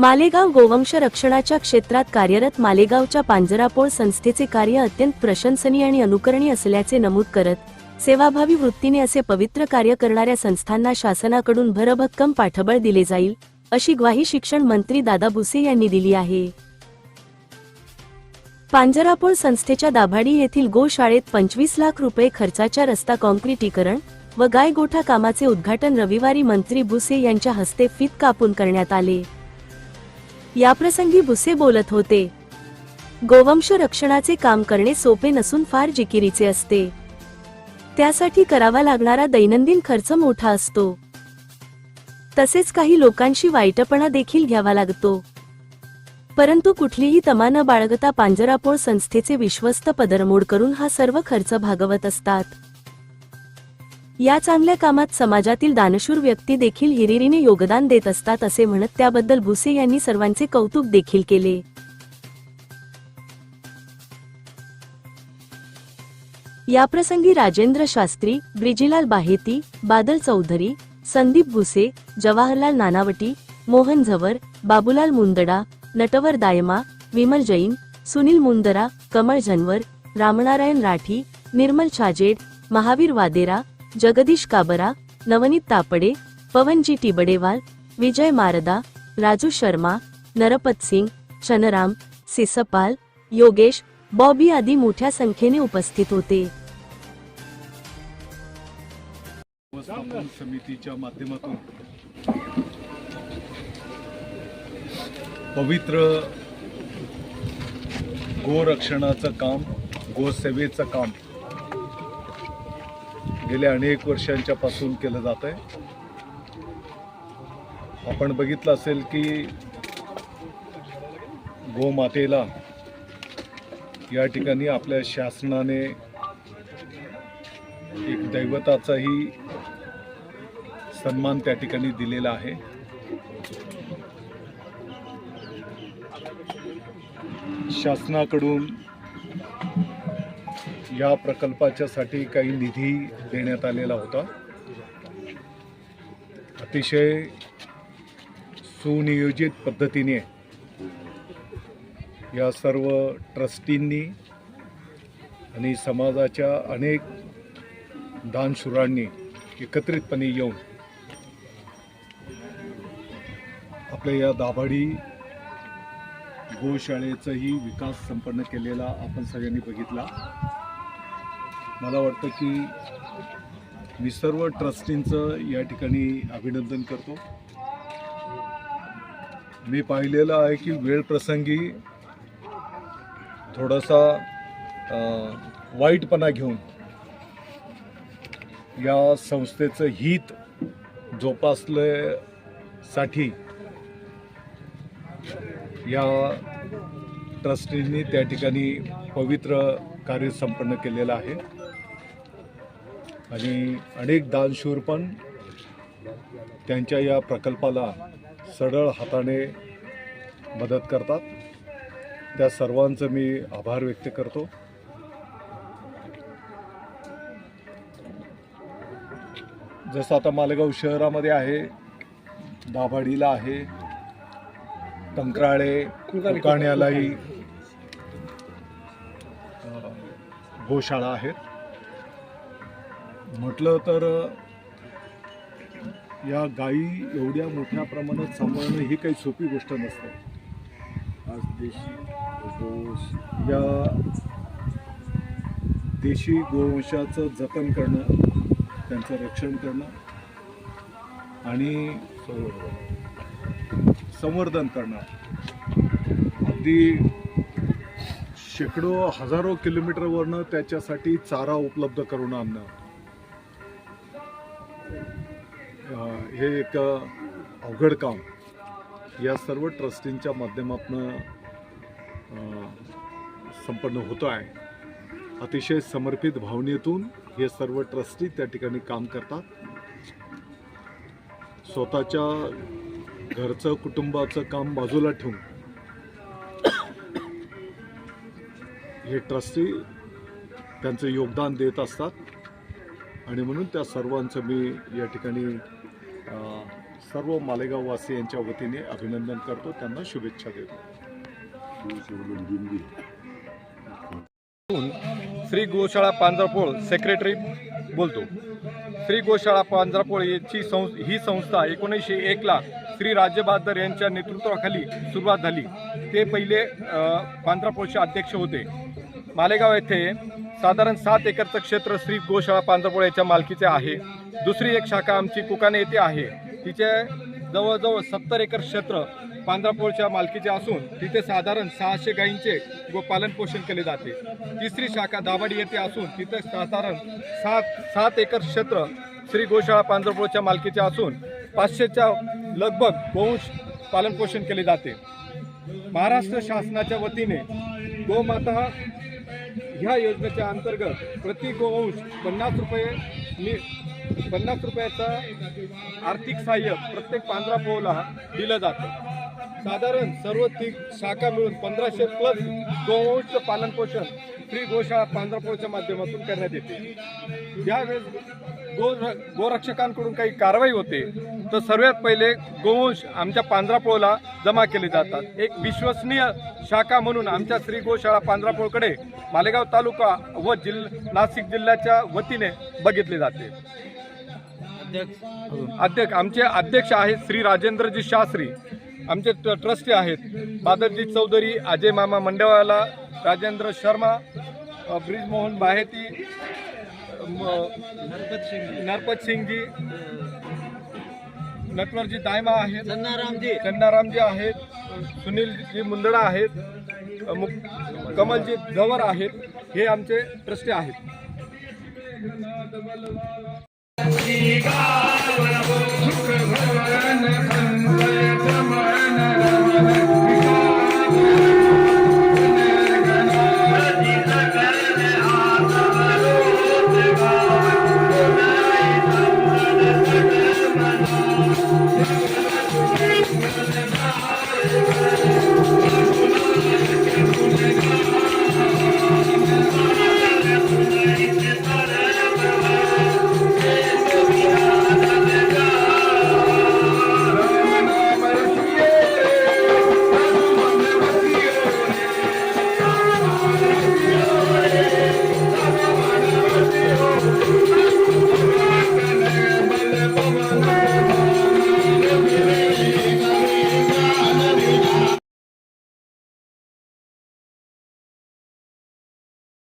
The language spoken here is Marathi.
मालेगाव गोवंश रक्षणाच्या क्षेत्रात कार्यरत मालेगावच्या पांजरापोळ संस्थेचे कार्य अत्यंत प्रशंसनीय आणि अनुकरणीय असल्याचे नमूद करत सेवाभावी वृत्तीने असे पवित्र कार्य करणाऱ्या संस्थांना शासनाकडून भरभक्कम पाठबळ दिले जाईल अशी ग्वाही शिक्षण मंत्री दादा भुसे यांनी दिली आहे. पांजरापोळ संस्थेच्या दाभाडी येथील गोशाळेत पंचवीस लाख रुपये खर्चाच्या रस्ता काँक्रिटीकरण व गाय गोठा कामाचे उद्घाटन रविवारी मंत्री भुसे यांच्या हस्ते फित कापून करण्यात आले. याप्रसंगी भुसे बोलत होते. गोवंश रक्षणाचे काम करणे सोपे नसून फार जिकिरीचे असते. त्यासाठी करावा लागणारा दैनंदिन खर्च मोठा असतो. तसेच काही लोकांशी वाईटपणा देखील घ्यावा लागतो. परंतु कुठलीही तमा न बाळगता पांजरापोळ संस्थेचे विश्वस्त पदरमोड करून हा सर्व खर्च भागवत असतात. या चांगल्या कामात समाजातील दानशूर व्यक्ती देखील हिरिरीने योगदान देत असतात असे म्हणत त्याबद्दल भुसे यांनी सर्वांचे कौतुक देखील केले. याप्रसंगी राजेंद्र शास्त्री ब्रिजिलाल बाहेती बादल चौधरी संदीप भुसे जवाहरलाल नानावटी मोहन झवर बाबूलाल मुंदडा नटवर दायमा विमल जैन सुनील मुंदरा कमळ जनवर रामनारायण राठी निर्मल छाजेड महावीर वादेरा जगदीश काबरा नवनीत तापडे पवनजी टिबडेवाल विजय मारदा राजू शर्मा नरपत सिंग शनराम सिसपाल योगेश बॉबी आदी मोठ्या संख्येने उपस्थित होते. व्यवस्थापन समितीच्या माध्यमातून पवित्र गोरक्षणाचं काम गोसेवेचं काम गेल्या अनेक वर्षांच्या पासून केलं जात आहे. आपण बघितलं असेल की गोमातेला या ठिकाणी आपल्या शासनाने एक दैवताचाही सन्मान त्या ठिकाणी दिलेला आहे. शासनाकडून या प्रकल्पाच्यासाठी काही निधी देण्यात आलेला होता. अतिशय सुनियोजित पद्धतीने या सर्व ट्रस्टींनी आणि समाजाच्या अनेक दानशुरांनी एकत्रितपणे येऊन आपल्या या दाभाडी गोशाळेचाही विकास संपन्न केलेला आपण सगळ्यांनी बघितला. मला वाटतं की मी सर्व ट्रस्टींचं या ठिकाणी अभिनंदन करतो. मी पाहिलेलं आहे की वेळ प्रसंगी थोडासा वाईटपणा घेऊन या संस्थेचं हित जोपासल्यासाठी या ट्रस्टींनी त्या ठिकाणी पवित्र कार्य संपन्न केलेलं आहे. आणि अनेक दानशूर पण त्यांच्या या प्रकल्पाला सरळ हाताने मदत करतात. त्या सर्वांचं मी आभार व्यक्त करतो. जसं आता मालेगाव शहरामध्ये आहे दाभाडीला आहे कंकराळे कुकाण्यालाही गोशाळा आहेत. म्हटलं तर या गायी एवढ्या मोठ्या प्रमाणात सांभाळणं ही काही सोपी गोष्ट नसते. आज देशी गोवंश या देशी गोवंशाचं जतन करणं त्यांचं रक्षण करणं आणि संवर्धन करणं. अगदी शेकडो हजारो किलोमीटरवरनं त्याच्यासाठी चारा उपलब्ध करून आणणं. हे एक अवघड काम. या सर्व ट्रस्टींच्या माध्यमातून संपन्न होतं आहे. अतिशय समर्पित भावनेतून हे सर्व ट्रस्टी त्या ठिकाणी काम करतात. स्वतःच्या घरचं कुटुंबाचं काम बाजूला ठेवून हे ट्रस्टी त्यांचं योगदान देत असतात. आणि म्हणून त्या सर्वांचं मी या ठिकाणी सर्व मालेगाव वासियांच्या वतीने अभिनंदन करतो. त्यांना शुभेच्छा देतो. श्री गोशाळा पांजरपोळ सेक्रेटरी बोलतो. श्री गोशाळा पांजरापोळ याची संस ही संस्था एकोणीसशे एकला श्री राज्यबहादर यांच्या नेतृत्वाखाली सुरुवात झाली. ते पहिले पांजरापोळचे अध्यक्ष होते. मालेगाव येथे साधारण सात एकरचं क्षेत्र श्री गोशाळा पांजरापोळ याच्या मालकीचे आहे. दुसरी एक शाखा आमची कुकाने येथे आहे. तिचे जवळजवळ सत्तर एकर क्षेत्र पांढरापोळच्या मालकीचे असून तिथे साधारण सहाशे गायींचे व पालनपोषण केले जाते. तिसरी शाखा दाभाडी येथे असून तिथे साधारण सात सात एकर क्षेत्र श्री गोशाळा पांढरापोळच्या मालकीचे असून पाचशेच्या लगभग गोवंश पालनपोषण केले जाते. महाराष्ट्र शासनाच्या वतीने गोमाता ह्या योजनेच्या अंतर्गत प्रति गोवंश पन्नास रुपये नि पन्नास रुपयाचा आर्थिक सहाय्य प्रत्येक पांढरा पोहला दिलं जातं. साधारण सर्व ती शाखा मिळून पंधराशे प्लस गोवंशचं पालनपोषण फ्री श्री गोशाळा पांढरापोळच्या माध्यमातून करण्यात येते. यावेळेस गो गोरक्षकांकडून काही कारवाई होते तर सर्वात पहिले गोवंश आमच्या पांढरापोळला जमा केले जातात. एक विश्वसनीय शाखा म्हणून आमच्या श्री गोशाळा पांढरापोळकडे मालेगाव तालुका व जिल्हा नाशिक जिल्ह्याच्या वतीने बघितले जाते. अध्यक्ष आमचे अध्यक्ष आहेत श्री राजेंद्रजी शास्त्री. आमचे ट्रस्टी आहेत. बादरजी चौधरी अजय मामा मंडेवाला राजेंद्र शर्मा ब्रिजमोहन बाहेती नरपत सिंगजी नटवरजी दायमा आहेत. सन्नारामजी चन्नारामजी आहेत. सुनीलजी मुंदडा आहेत. मुक- कमलजी जवर आहेत. हे आमचे ट्रस्टी आहेत. काल सुख भवन